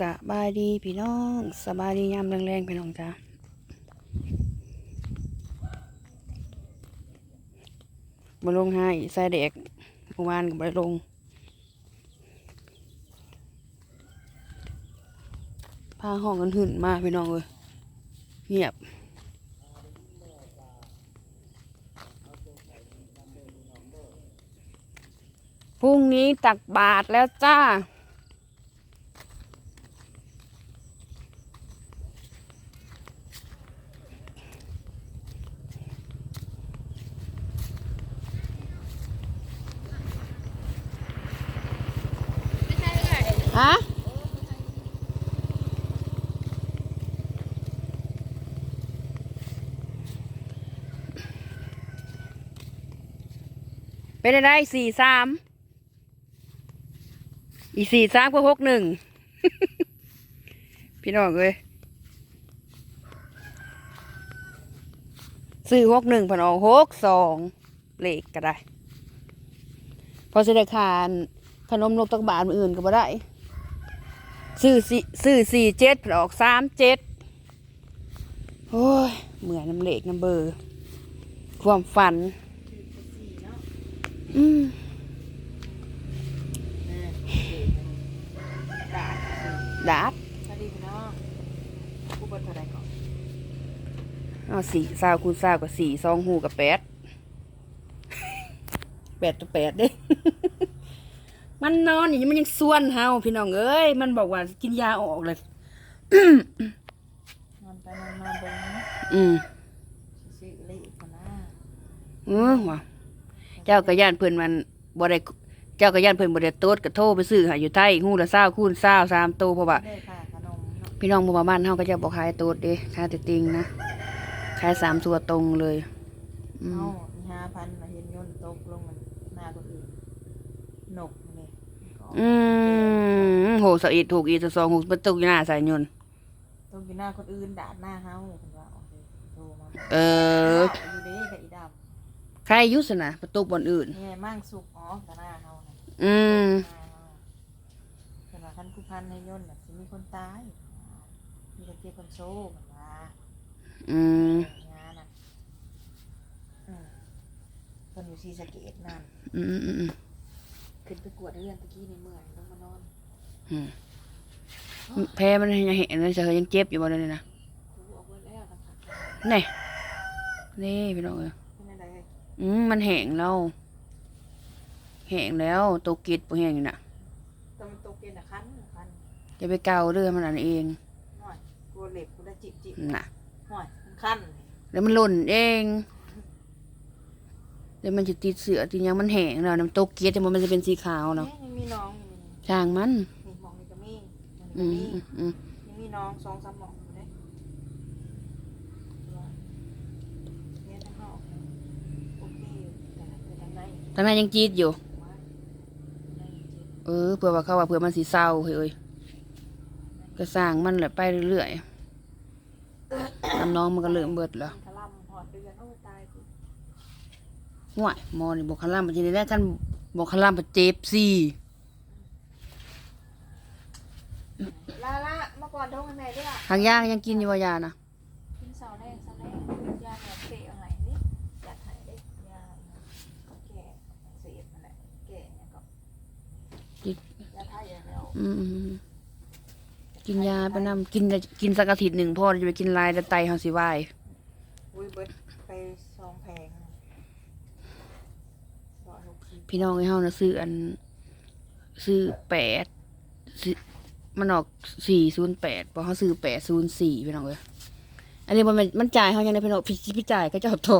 สบายดีพี่น้องสบายดียามแรงๆพี่น้องจ้ามาลงให้ใส่เด็กเมื่อวานก็บ่ไปลงพาห้องกันหื่นมากพี่น้องเลยเงียบพรุ่งนี้ตักบาทแล้วจ้า ฮะ เป็นอะไรสี่สามอีสี่สามก็หกหนึ่งพี่น้องเอ้ยซื้อหกหนึ่งผ่นออกหกสองเลขก็ได้พอจะได้ขานขนมนกตักบาทออื่นก็บ่ได้ซื้อสี่ซื้อสี่เจ็ดออกสามเจ็ดโอ้ยเหมือนน้ำเหล็กน้ำเบอร์ ความฝัน อืมดาดสวัสดีพี่น้องผู้บนเท่าไรก่อนเอาสี่สาวคูณสาวกับสี่สองหูกับแปดแปดตัวแปดเด้มันนอนอย่างนี้มันยังส่วนเฮาพี่น้องเอ้ยมันบอกว่ากินยาออกเลยนอนไปนอนมาเบงอืมซื้อเลขคนหน้าเออว่ะ เจ้ากระยานเพิ่นมันบ่ได้เจ้ากระยานเพิ่นบ่ได้โต๊ดก็โทรไปซื้อหาอยู่ไทยฮู้ละ20คูณ20 3โตเพราะว่าได้ค่ะขนมเนาะพี่น้องบ่มาบ้านเฮาก็จะบ่ขายโต๊ดเด้ขายแต่ติงนะขายสามตัวตรงเลยอืเอามมีห้าพันมาเห็นยนต์ตกลงมันหน้าคนอื่นหนกนี่ก็อืมโหสะอีดถูกอีสะสองหูมันตกอยู่หน้าสายยนต์ตกอยู่หน้าคนอื่นด่าหน้าเฮาคนว่าโอเคโทรมาเอออยู่เด้กับอีด ใครอยุสนะประตูบอนอื่นำนี่มั่งสุกอ๋อกับหน้าเฮานะอืมหน้าเฮาเป็นว่าท่านผู้พันให้ยนต์แบบสิมีคนตาย มีแต่เจ็บคนโซ่เหมือนว่าอืมงานน่ะอืมคนอยู่ซีสะเกตนั่น อืมอืมอืมขึ้นไปกวดเรื่องตะกี้ในเมื่อยลงมานอนอืมแพ้มันยังเห็นเลยเธอยังเจ็บอยู่บ่เลยนะ กูเอาไว้แล้วนะพักนี่ นี่พี่น้องเอ้ยเป็น อะไรเอ่ยอืมมันแห้งแล้วแห้งแล้วตัวกิดบ่แห้งอยู่น่ะตอนมันตกเย็นอะคันอะคันจะไปเกาเรื่องมันอันเองหน่อยกลัวเหล็บกูได้จิบจิบน่ะ หน่อยมันคันแล้วมันหล่นเองแล้วมันจะติดเสือติดหยังมันแห้งแล้วน้ำตกเกียดแต่มันจะเป็นสีขาวเนาะเอ๊ะยังมีน้องอยู่นี่ช่างมันนี่มองนี่ก็มีมันอืก็มมีอืมอืมยังมีน้องสองสามหมองอยู่เลยเนี่ยถ้าเขาออกโอเคอยู่แต่แต่ ทางในตอนนั้นยังจีดอยู่ว่าในจิตเออเพื่อว่าเขาว่าเพื่อมันสีเศร้าเฮ้ยเอ้ยก็สร้างมันแหละไปเรื่อยๆน้ำน้องมันก็เริ่มเบิดแล้วมันทะล่ำหอดเดือนโอ้ตายกูห่วยหมอนี่บอกคลามมันจะได้กันบอกคลามมันเจ็บสิลาละเมื่อก่อนโทรให้แม่ด้วยอะทางยายังกินอยู่ว่ายานะ กินเสาแรกเสาแรกยาแบบเตะเอาไหนนี่ยาไทยได้ยาแก่เสียบอะไรแก่เนี่ยก็ยาไทย อย่างเดียวอืมอืมอืมกินยาไปนำกินได้กินสักอาทิตย์หนึ่งพ่อจะไปกินลายแต่ไตเฮาสิวายอุ้ยเบิดไปซองแพงร้อยหกสิบพี่น้องไอ้เฮานะซื้ออัน ซื้อแปดซื้อมันออกสี่ศูนย์แปดพอเขาซื้อแปดศูนย์สี่พี่น้องเอ้ยอันนี้มันมันจ่ายเขายังไงพี่น้องพี่พี่จ่ายก็จะเอาโทร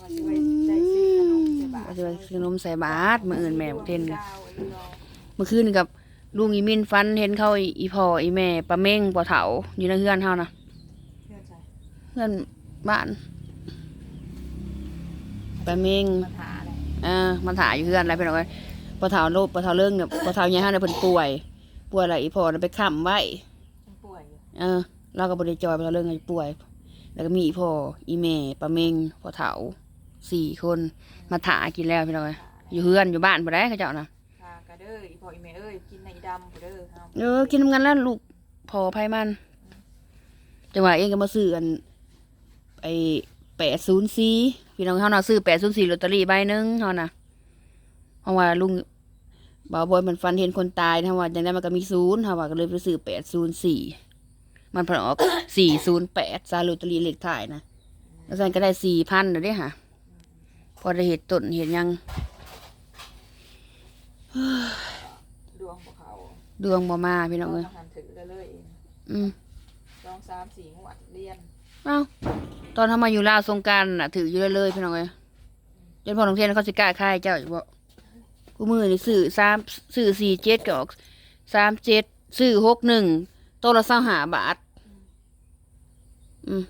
ว่าจะไปได้ซื้อขนมใส่บาทว่าจะไปซื้อนมใส่บาทมาเอื่นแม่บอกเทนดาวไอ้ดอกเมื่อคืนกับ ลุงอีมินฟันเห็นเขาอีอีพ่ออีแม่ปลาเม้งปลาเถาอยู่ในเฮือนเฮานะเพื่อนใจเฮือนบ้านปลาเม้งมาถาเลยเออมันถ่ายอยู่เฮือนอะไรพี่น้องเอ้ยปลาเถาโลกปลาเถาเรื่องเนี่ยปลาเถาใหญ่เฮาเนี่ยเพิ่นป่วย ป่วยอะไรอีพ่อน่ะไปค้ำไว้ยังป่วยอยู่เออเราก็บริจอยปลาเถาเรื่องให้ป่วย แล้วก็มีอีพ่ออีแม่ปลาเม้งปลาเถาสี่คนมาถ่ากินแล้วพี่น้องเอ้ยอยู่เฮือนอยู่บ้านบ่ได้เขาเจ้านะพากัน เด้ออีพ่ออีแม่เอ้ยกินในดำเด้อเฮาเออกินนำกันแล้วลูกพอภัยมันจังหวะเองก็มาซื้ออันไอแปดศูนย์สี่พี่น้องเขาน่ะซื้อแปดศูนย์สี่ลอตเตอรี่ใบหนึ่งเขาน่ะเพราะว่าลุงบ่าวบอยมันฟันเห็นคนตายนะว่าอย่างนั้นมันก็มีศูนย์เขาว่าก็เลยไปซื้อแปดศูนย์สี่มันผลออกสี่ศูนย์แปดซาลอตเตอรี่เลขถ่ายนะแล้วฉันก็ได้สี่พันเลยเด้ค่ะพอได้เห็ดต้นเห็ดยัง ดวงบ่เขาดวงบ่มาพี่น้องเอ้ยทหารถือได้เลยเองอืมสองสามสี่งวดเรียนเอ้าตอนทำมาอยู่ลาวสงกรารน่ะถืออยู่เลยเลยพี่น้องเอ้ยจนพอโรงเรียนเขาสิกล้าค่ายเจ้าอยู่บ่กูมือนี่ซื้อสามซื้อสี่เจ็ดก็ออกสามเจ็ดซื้อหกหนึ่งตัวละเศร้าหาบาท อืม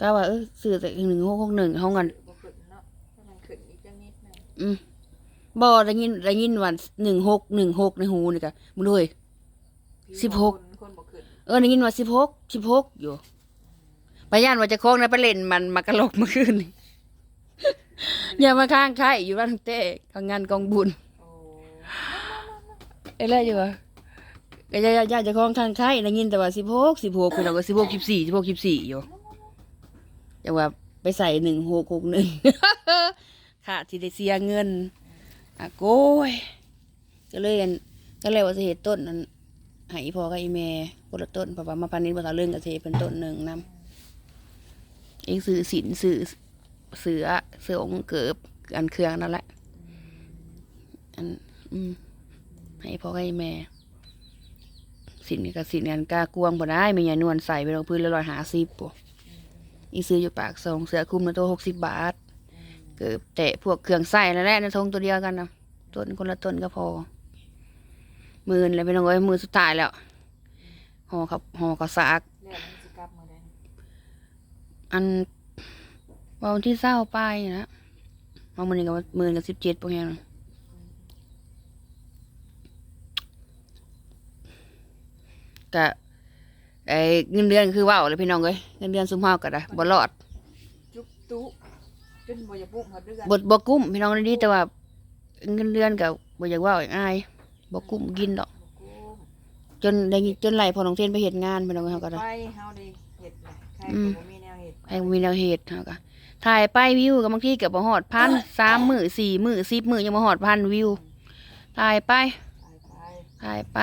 ก็ว่าเออซื้อแต่หนึ่งหกหกหนึ่งห้องกันบ่ขึ้นเนาะถ้ามันขึ้นอีกจังนิดหนึงอืม บ่ได้ยินได้ยินวันหนึ่งหกหนึ่งหกในหูนี่กะมึงด้วยพี่สิบหกคนคนบ่ขึ้นเออได้ยินว่าสิบหกสิบหกอยู่ไปย่านว่าจะโค้งนะไปเล่นมันมากระโลกเมื่อคืนนี่ อย่ามาข้างใครอยู่บ้านเต้ทำงานกองบุญ โอ้ไอ้ไรอยู่วะก็ย่าย่าจะคล้องข้างใครได้ยินแต่ว่าสิบหกสิบหกคือเราก็สิบหกสิบสี่สิบหกสิบสี่อยู่แต่ว่าไปใส่หนึ่งหกหกหนึ่ง ค่ะที่ได้เสียเงิน อะโกยก็เลยอันก็เลยว่าสิเหตุต้นนั้นให้อีพอกับอีแม่คนละต้นเพราะว่ามาพันนี้ภาษาเรื่องกับเทเป็นต้นหนึ่งนำเองซื้อสินซื้อเสือเสือองเกิบอันเครื่องนั่นแหละอันอืมให้พ่อให้แม่ สินกับสินกันกล้ากวงบ่ได้ไม่ใหญ่นวลใส่ไปลงพื้นและร้อยหาสิบปุ๊อีซื้ออยู่ปากซองเสือคุมนะตัวหกสิบบาท เกิบแตะพวกเครื่องใส่นั่นแหละในทงตัวเดียวกันนะต้นคนละต้นก็พอหมื่นเลยไปน้องเอ้ยมือสุดท้ายแล้วห่อเขาห่อเขาวสากแล้วมันสิกลับมื้อใดอันวันที่เศร้าไปนะมามือหนึ่งกับมือกับสิบเจ็ดพวกนี้นะกะไอ้เงินเดือนคือว่าวเลยพี่น้องเอ้ยเงินเดือนซุ่มเฮาก็ได้บ่รอดจุ๊บตุ๊ จนบ่อยากปุ้มหาเดือนบ่บ่กุ้มพี่น้องได้ดีแต่ว่าเงินเดือนก็บ่อยากว่าวอายบ่กุ้มกินดอก บ่กุ้มจนได้จนไหลพอน้องเทนไปเฮ็ดงานพี่น้องเอ้ยเฮาก็ได้ ไปเฮาได้เฮ็ดแหละใครอืก็มบ่มีแนวเฮ็ดไอ้มีแนวเฮ็ดเฮาก็ถ่ายไปวิวก็บางทีก็บ่ฮอดพันสามมื้อสี่มื้อสิบมื้อยังบ่ฮอดพันวิวถ่ายไปไปไปถ่ายไป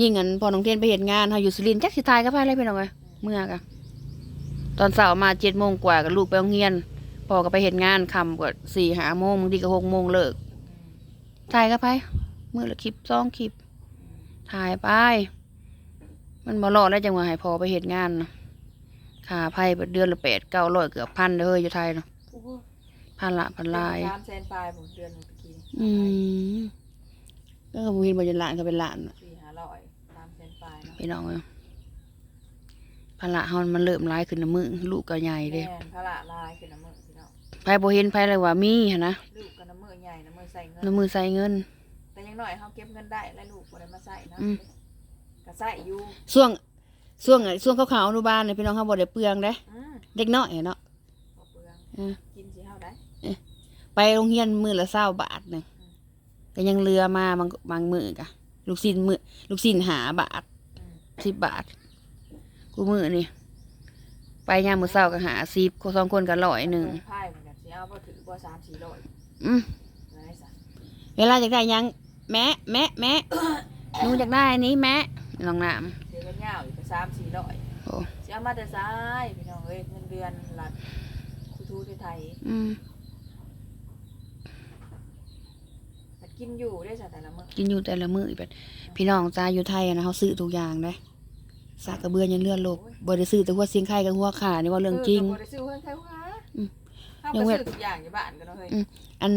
ยิ่งอันพอน้องเทนไปเห็นงานเขาอยู่สุรินทร์จักสิถ่ายก็ไปเลยพี่น้องเอ้ยเมื่อกะตอนเช้ามาเจ็ดโมงกว่ากับลูกไปโรงเรียน พ่อก็ไปเห็นงานคำกว่าสี่หาโมงบางทีก็หกโมงเลิกถ่ายก็ไปมือละคลิปสองคลิป ถ่ายไป มันบ่รอดแล้วจังหวะให้พอไปเห็นงานนะค่าไพ่เดือนละแปดเก้าร้อยเกือบพันเลยอยู่ไทยเนาะโอ้โหพันละพันลายสามแสนปลายผมเดือนหนึงตะกี้อืมก็บุญบริลานก็เป็นหลานน่ะสี่ห้าร้อยสามแสนปลายเนาะพี่น้องเอ้ยภาระเฮามันเริ่มร้ายขึ้นนะมึงลูกก็ใหญ่เด้แม่นพระละลายคือน้ำมือพี่น้อง ไผบ่เห็นไผเลยว่ามีหันนะลูกก็น้ำมือใหญ่น้ำมือใส่เงิน น้ำมือใส่เงิน แต่อยังน้อยเขาเก็บเงินได้แล้วลูกบ่ได้มาใส่เนาะอืม ก็ใส่อยู่ช่วงช่วงช่วงขาวๆอนุบาลเนี่ยพี่น้องเฮาบ่ได้เปลืองเด้อืมเด็กน้อยเนาะ บ่เปลืองอืม กินสิเฮาได้ไปโรงเรียนมื้อละ20บาทหนึงก็ยังเหลือมาบางบางมื้อกะลูกศิษย์มื้อลูกศิษย์หาบาท อืม10บาท กูมื้อนี่ ไปยามมื้อเช้าก็หา10คนสองคนก็ร้อยหนึงเพิ่ไพ่ เหมือนกันสิเอาบ่ถือบ่สามสี่ร้อยอืมอะไรซะเวลาอยากได้หยัง แม่แม่แม่หนูอยากได้อันนี้แม่ลองน้ำเสียกันยาวอีกก็สามสี่ร้อยโอ้สิเอามาแต่ซ้ายพี่น้องเอ้ยเงินเดือนรัฐครูทูที่ไทยอืมหัดกินอยู่ได้ซะแต่ละมื้อกินอยู่แต่ละมื้ออีกแบบพี่น้องจ้าอยู่ไทยอะนะเขาซื้อทุกอย่างได้สากกระเบือยังเลื่อนโลกบ่ได้ซื้อแต่หัวเสียงไข่กับหัวขานี่ว่าเรื่องจริง ก็บ่ได้ซื้อเพิ่นใครว่าอืม เฮายัก็งเว้ซื้ยอทุกอย่างอยู่บ้านกันเนาะเฮ้ยอืม อัน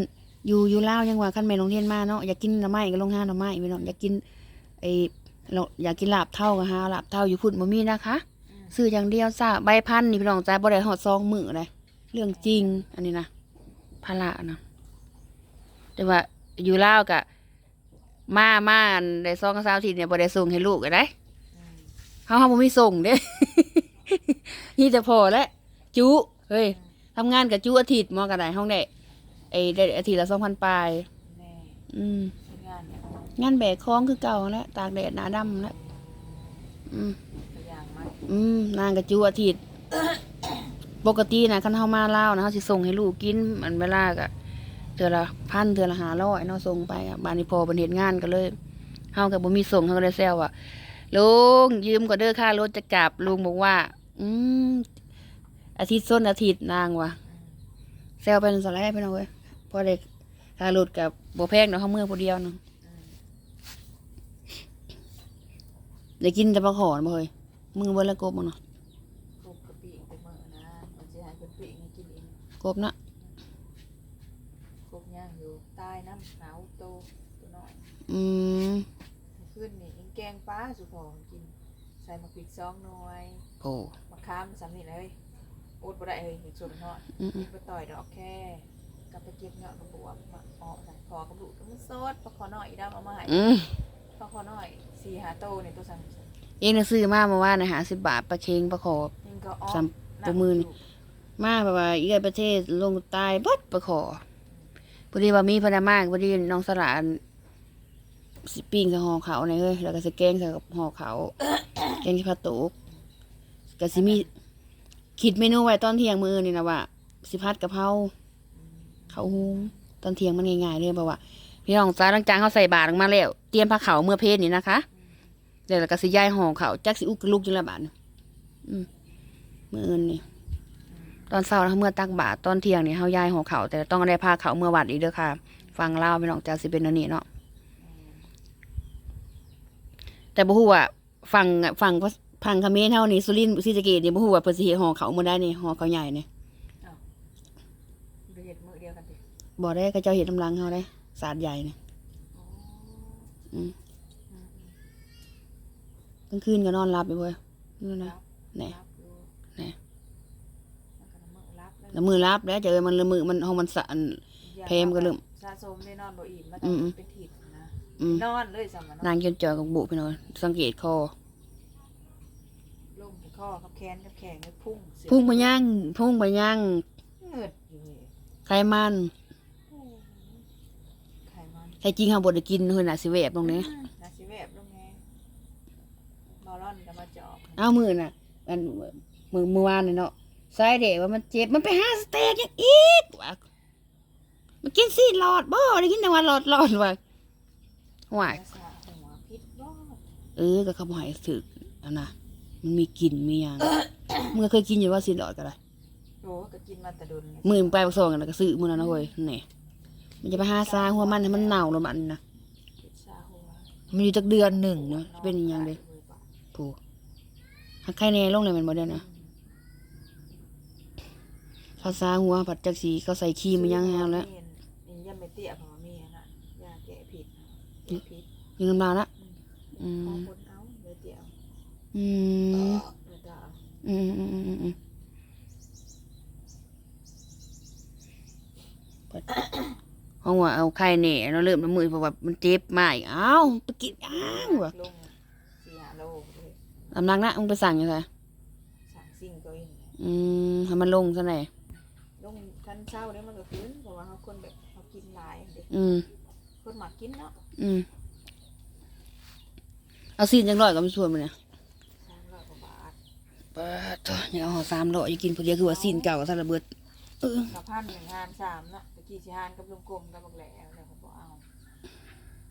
อยู่อยู่ลาวยังว่าคันแม่โรงเรียนมาเนาะอยากกินหน่อไม้ก็ลงหาหน่อไม้พี่น้องอยากกินไอ้เราอยากกินลาบเท่าก็หาลาบเท่าอยู่พุ่นบ่มีนะคะอืมซื้ออย่างเดียวซ่าใบพันธุ์นี่พี่น้องจ้าบ่ได้ฮอดซองมื้อเลยเรื่องจริง อันนี้นะภาระนะแต่ว่าอยู่ลาวก็มามาอันได้ซองกับสาวทีเนี่ยบ่ได้ส่งให้ลูกก็ได้อืมเขาเขาบ่มีส่งเด้ นี่แต่พอแล้วจุเฮ้ย ทำงานกับจุอาทิตย์หมอกันได้ห้องได้ไอ้ได้อาทิตย์ละสองพันปลายแน่อืมเป็นงงานแบกคล้องคือเก่าแล้วตากแดดหนาดำแล้วอืม ตัวอย่างมาอืมนางกระจูอาทิตย์ ปกตินะคันเฮามาลาวนะเฮาสิส่งให้ลูกกินมันเวลาก็เทื่อละพันเทื่อละ500เนาะส่งไปอะบ้านนี้พอเพิ่นเฮ็ดงานก็เลยเฮาก็บ่มีส่งเฮาก็เลยแซวว่าลุงยืมก็เด้อค่ารถจะกลับลุงบอกว่า อืม อาทิตย์ส้นอาทิตย์นางว่ะแซวเป็นสไลด์พี่น้องเว้ยพอได้ค่ารถกับบ่แพงเนาะเฮามื้อผู้เดียวเนาะอืมได้กินแต่ปลาขอนบ่เฮ้ยมึงเบิ่ละกบบ่เนาะกบกะปิไปเมื่อนะมันจะให้เป็นปีกให้กินเองกบนะกบย่างอยู่ใต้น้ำหนาวโตตัวน้อยอืมขึ้นนี่อิงแกงปลาสุพองกินใส่มะพริกซองหน่วยโอ้มะขามสามนี่เลยโอ๊ตบ่ได้เลยเห็นส่วนเนาะอืมกินไปต่อยดอกแค่กลับไปเก็บเงาะกระบวบมาออกใส่คอกระบุกมันสดปลาคอน้อยอีดำเอามาให้อืมปลาคอน้อยสี่หาโตในตัวสั่งเองน่ะซื้อมาเมื่อวานนะหาสิบบาทปลาเค็งปลาขอนี่ก็ออกสามตัวมือนี่มาแบบว่าอีกประเทศลงใต้เบัดปลาขอพอดีว่ามีพนามากพอดีน้องสลานสิปิ้งใส่ห่อเขาในเอ้ยแล้วก็สิแกงใส่กับห่อเขาแกงที่ผัดตุกก็สิมี คิดเมนูไว้ตอนเที่ยงมื้อนี่นะว่าสิพัดกะเพราข้าวหุงตอนเที่ยงมันง่ายๆเลยเพราะว่าพี่น้องจ้าลังจากเขาใส่บาตรออกมาแล้ว เตรียมผ้าขาวเมื่อเพศนี่นะคะเดี๋ยวเราก็สิย้ายห่อเขาวจักสิอุกลูกจังละบาทมืออื่นนี่ตอนเช้าเราเมื่อตักบาตรตอนเที่ยงนี่เฮาย้ายห่อเขาแต่ต้องได้ผ้าขาวเมื่อวัดอีกเด้อค่ะ ฟังเล่าพี่น้องจ้าสิเป็นอันนี้เนาะแต่บ่ฮู้ว่าฟังฟัง ฟังเขมรเฮานี่สุรินทร์ศรีสะเกษนี่บ่ฮู้ว่าเพิ่นสิเฮ็ดห่อเขาวมื้อใดนี่ห่อเขาวใหญ่นี่เห็ดมือเดียวกันดิบ่ได้เขาเจ้าเฮ็ดน้ำลังเฮาได้ศาสตร์ใหญ่นี่อ๋ออืมอืมกลางคืนก็นอนหลับอยู่เว้ยนี่นะแหน่รับอยู่แหน่แล้วก็น้ำมือรับแล้วมือรับแล้วเจอมันละมือมันห้องมันสั่นเพมก็เริ่มสะสมได้นอนบ่อิ่มมาอืต้องมเป็นถิดนะอืมนอนเลยสำมันนางจนเจอกับบุพี่น้องสังเกตคอลงที่ ข้อกับแขนกับแขนกับพุ่งเสียพุ่งไปย่างพุ่งไปย่างเงิดอยู่นี่ไขมันโอ้ไขมันใครจริงเขาบไดกินเฮือน่ะสิแวบตรงนี้นาสิแวบลงไงบอลอนก็มาจอบเอามือน่ะอันมือมือวานนี่เนาะสายเด็กว่ามันเจ็บมันไปหาสเต็กยังอีกว่ะมันกินสี่หลอดบ่ได้กินแต่ว่าหลอดหลอดว่ะห่วยรักษาหัวพิษรอดเออก็เขาบอกให้ถึกเอานะ มันมีกลิ่นมีหยังมึงก็เคยกินอยู่ว่าสี่หลอดก็ได้โอ้ก็กินมาแต่ดุนเลยมือมันไปผสมกันแล้วก็ซื้อมือนั้นนะเว้ยนี่มันจะไปหาซาหัวมันให้มันเน่าแล้วมันนะพิษซาหัวมันอยู่จักเดือนหนึ่งเนาะเป็นอหยังเลยผูหักไข่แน่ลงเลยแมันบ่ได้นะเขาซาหัวผัดจักสีเขาใส่ครีมมันยังแฮวแล้วนี่ยังไม่เตี้ยเพราะว่ามีอันนั้นยาแก้ผิดแก้พิษยิงน้ำลายละอืขอมคนเอาเดี๋ยวเตี้ย อืมอืมอืมอืมอืมอืมผัดห้องว่าเอาไข่แน่เนาเริ่มน้ำมือเพราะว่ามันเจ็บมากอีกอ้าวไปกินอ้างว่ะลงสี่ห้าโลเลยลำลังนะมึงไปสั่งยังไงสั่งสิ่งตัวเองอืมให้มันลงซะหน่อยลงคันเช้าเนี่ยมันก็ฟื้นเพราะว่าเขาคนแบบเขากินหลายเด็กอืมคนหมักกินเนาะอืมเอาซีนจังร้อยก็ไม่ชวนมันเนี่ย สามร้อยกว่าบาท ป้าตัวยังเอาห่อสามร้อยอยู่กินพอดีคือว่าซีนเก่าซะระเบิดเออกับพันหนึ่งงานสามเนาะตะกี้สิหานกับลุงกลมกับบักแหล่แล้วเขาบอกเอา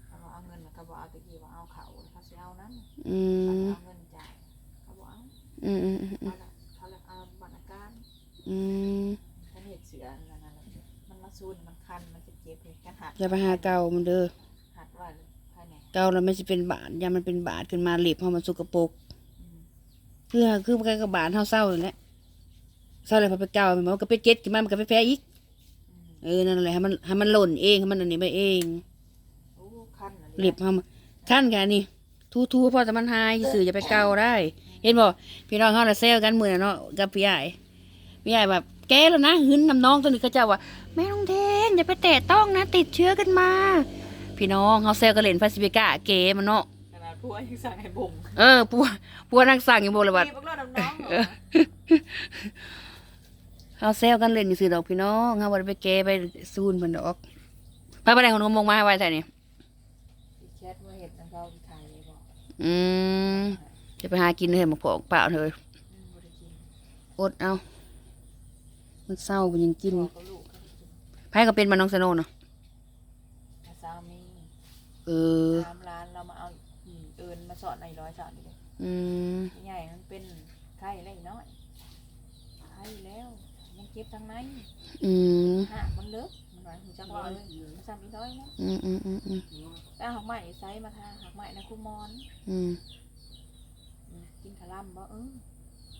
เขาบอกเอาเงินเขาบอกเอาตะกี้ว่าเอาเขาเขาสิเอานั้นอืเขามเอาเงินจ่ายเขาบอกเอาอืมอืมอืมเขาละเขาละเอาบัตรอาการอืมฉันเห็ดเสือนั่นน่ะมันมาซูนมันคันมันจะเจ็บเลยกันหัดอย่าไปหาเก่ามันเด้อหัดว่าภายในเก่าแล้วไม่ใช่เป็นบาดยามันเป็นบาดขึ้นมาเล็บเพราะมันสกปรกอืม คือคือมันก็กับบาดเท่าเศร้าอยู่แหละเศร้าเลยพอไปเก่ามันก็ไปเก็ตกินมามันก็ไปแพ้อีกอืมเออนั่นแหละให้มันให้มันหล่นเองให้มันอันนี้ไปเองโอ้คันอันนี้เล็บเฮามาขั้นกันนี่ทูทูๆพอแต่มันหายสื่ออย่าไปเกาได้ เห็นบ่พี่น้องเขาน่ะเซลกันมือน่ะเนาะกับพี่ใหญ่พี่ใหญ่แบบแกแล้วนะหึนน้ำน้องตัวนี้ก็จะว่าแม่น้องเทนอย่าไปแตะต้องนะ ติดเชื้อกันมา พี่น้องเขาเซลกันเล่นฟาซิฟิก้าเกมันเนาะ ขนาดพวกยังสั่งให้บ่งเออปัวปัวนักสั่งอยู่บ่ละบัด มีพวกเราน้องๆเหรอเขาเซลกันเล่นอยู่ซื่อดอกพี่น้องเขาบ่ได้ไปเกไปซูนมันดอกไปบ่ได้ของนมมงมาไว้ใส่นี่แชทเลยบอกอืมจะไปหากินเลยมาพอกเปล่าเลยอืมบ่ได้กินอดเอา มันเศร้ามันยังกินพ่อกับลูกเขาได้กินไพ่ก็เป็นมันน้องสโนว์เนาะแต่สามีเออตาม สอนในร้อยสอนนี่เลยอืมใหญ่มันเป็นไข้เล็กน้อยไข้แล้วยังเจ็บทางในอืมหักมันเลิกมันหน่อยหูจังเลยมันซ้ำอีกน้อยนะอืมอืมอืมอืมแล้วหักใหม่ไซส์มาทาหักใหม่นะคุณมอน อืมอืมกินขะล่ำบ่เออ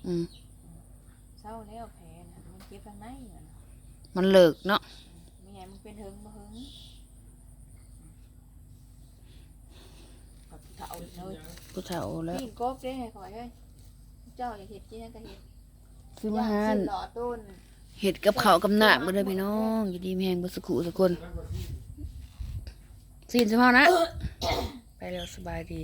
อืมเศร้าแล้วแผลนะมันเจ็บทางในน่ะมันเลิกเนาะไม่ไงมันเป็นเฮิงบ่เฮิงกับ เฒ่าเลยผู้เฒ่าแล้วพี่กบเด้ให้ข่อยเฮ้ยเจ้าอย่าเห็ดกินนั่นก็เห็ดซื้อมาหาย่นงซื้อหล่อต้นเห็ดกับข้าวกับหน้ามาเลยพี่น้องอยู่ดีมีแหงบุสกุสักคนสินสมภานะ ไปแล้วสบายดี